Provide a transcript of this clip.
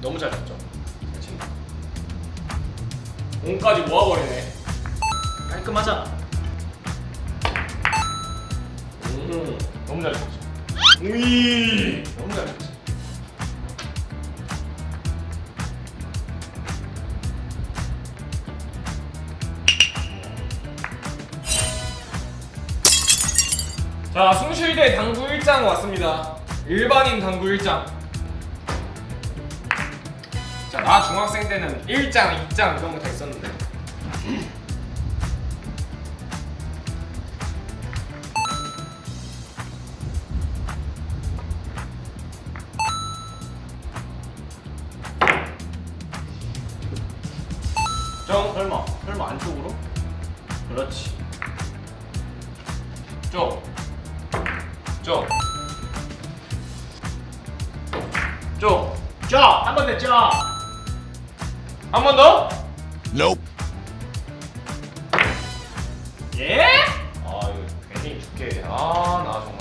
너무 잘 쳤죠. 공까지 모아버리네. 깔끔하잖아. 음. 너무 잘 쳤죠. 우이. 너무 잘 쳤죠. 자, 숭실대 당구 1장 왔습니다. 일반인 당구 1장. 자, 나 중학생 때는 1장, 2장 이런 거 다 있었는데. 정 설마 설마 안쪽으로? 그렇지. 좀. 좀. 좀. 자, 한번더 자. 한 번 더? Nope. 예? 아 이거 굉장히 좋게 아 나 정말